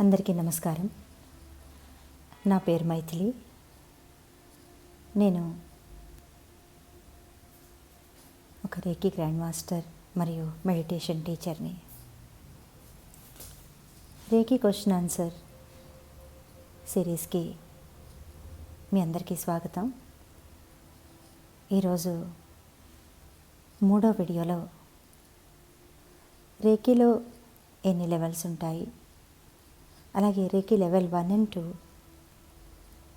అందరికీ నమస్కారం. నా పేరు మైథిలి. నేను ఒక రేకి గ్రాండ్ మాస్టర్ మరియు మెడిటేషన్ టీచర్ని. రేకి క్వశ్చన్ ఆన్సర్ సిరీస్కి మీ అందరికీ స్వాగతం. ఈరోజు మూడో వీడియోలో రేకీలో ఎన్ని లెవెల్స్ ఉంటాయి? అలాగే reiki level one and two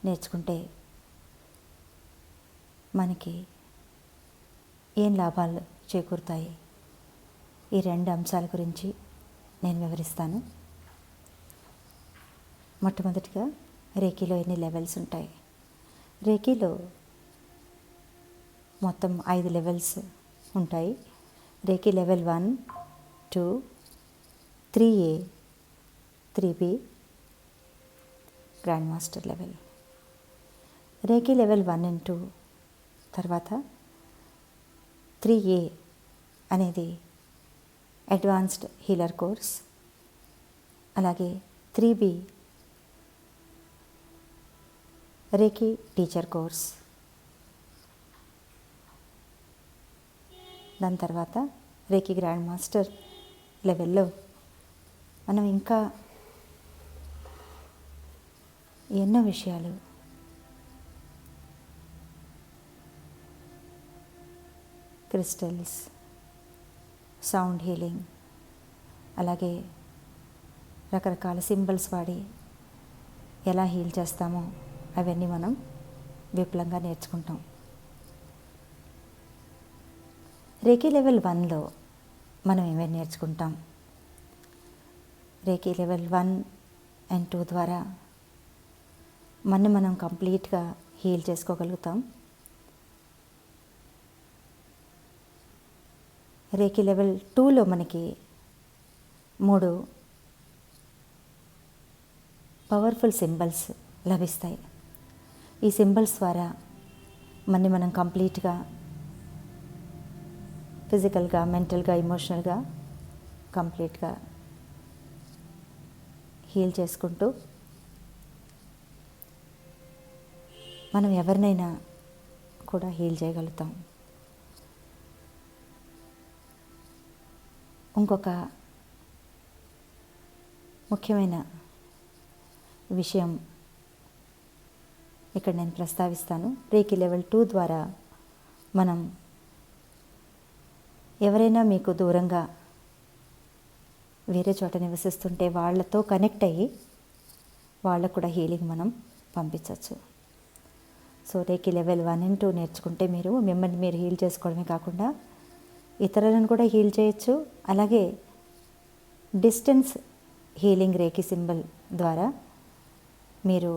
నేర్చుకుంటే మనకి ఏం లాభాలు చేకూరుతాయి? ఈ రెండు అంశాల గురించి నేను వివరిస్తాను. మొట్టమొదటిగా రేకీలో ఎన్ని లెవెల్స్ ఉంటాయి? రేకీలో మొత్తం ఐదు లెవెల్స్ ఉంటాయి. Reiki level one two three A three B grand master level. Reiki level one and two. తర్వాత త్రీ ఏ అనేది అడ్వాన్స్డ్ హీలర్ కోర్స్. అలాగే three B reiki teacher course. దాని తర్వాత రేకి గ్రాండ్ మాస్టర్ లెవెల్లో మనం ఇంకా ఎన్నో విషయాలు. క్రిస్టల్స్ సౌండ్ హీలింగ్ అలాగే రకరకాల సింబల్స్ వాడి ఎలా హీల్ చేస్తామో అవన్నీ మనం విపులంగా నేర్చుకుంటాం. రేకీ లెవెల్ వన్లో మనం ఏమేమి నేర్చుకుంటాం? Reiki level one and two ద్వారా మన మనం కంప్లీట్గా హీల్ చేసుకోగలుగుతాం. రేకి లెవెల్ టూలో మనకి మూడు పవర్ఫుల్ సింబల్స్ లభిస్తాయి. ఈ సింబల్స్ ద్వారా మన్ని మనం కంప్లీట్గా ఫిజికల్గా మెంటల్గా ఇమోషనల్గా కంప్లీట్గా హీల్ చేసుకుంటూ మనం ఎవరినైనా కూడా హీల్ చేయగలుగుతాం. ఇంకొక ముఖ్యమైన విషయం ఇక్కడ నేను ప్రస్తావిస్తాను. రేకి లెవెల్ టూ ద్వారా మనం ఎవరైనా మీకు దూరంగా వేరే చోట నివసిస్తుంటే వాళ్ళతో కనెక్ట్ అయ్యి వాళ్ళకు కూడా హీలింగ్ మనం పంపించవచ్చు. So reiki level one and two నేర్చుకుంటే మీరు మిమ్మల్ని మీరు హీల్ చేసుకోవడమే కాకుండా ఇతరులను కూడా హీల్ చేయొచ్చు. అలాగే డిస్టెన్స్ హీలింగ్ రేకి సింబల్ ద్వారా మీరు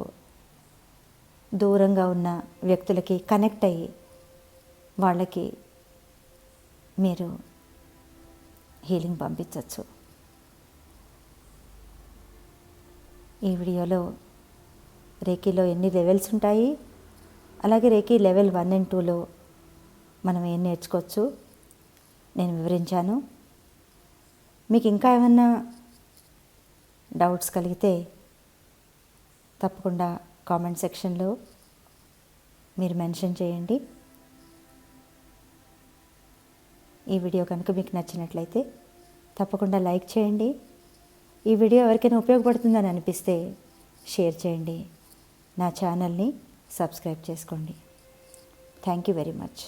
దూరంగా ఉన్న వ్యక్తులకి కనెక్ట్ అయ్యి వాళ్ళకి మీరు హీలింగ్ పంపించవచ్చు ఈ వీడియోలో రేకీలో ఎన్ని లెవెల్స్ ఉంటాయి? అలాగే రేకి లెవెల్ వన్ అండ్ టూలో మనం ఏం నేర్చుకోవచ్చు నేను వివరించాను. మీకు ఇంకా ఏమన్నా డౌట్స్ కలిగితే తప్పకుండా కామెంట్ సెక్షన్లో మీరు మెన్షన్ చేయండి. ఈ వీడియో కనుక మీకు నచ్చినట్లయితే తప్పకుండా లైక్ చేయండి. ఈ వీడియో ఎవరికైనా ఉపయోగపడుతుందని అనిపిస్తే షేర్ చేయండి. నా ఛానల్ని సబ్స్క్రైబ్ చేసుకోండి. థ్యాంక్ యూ వెరీ మచ్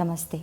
నమస్తే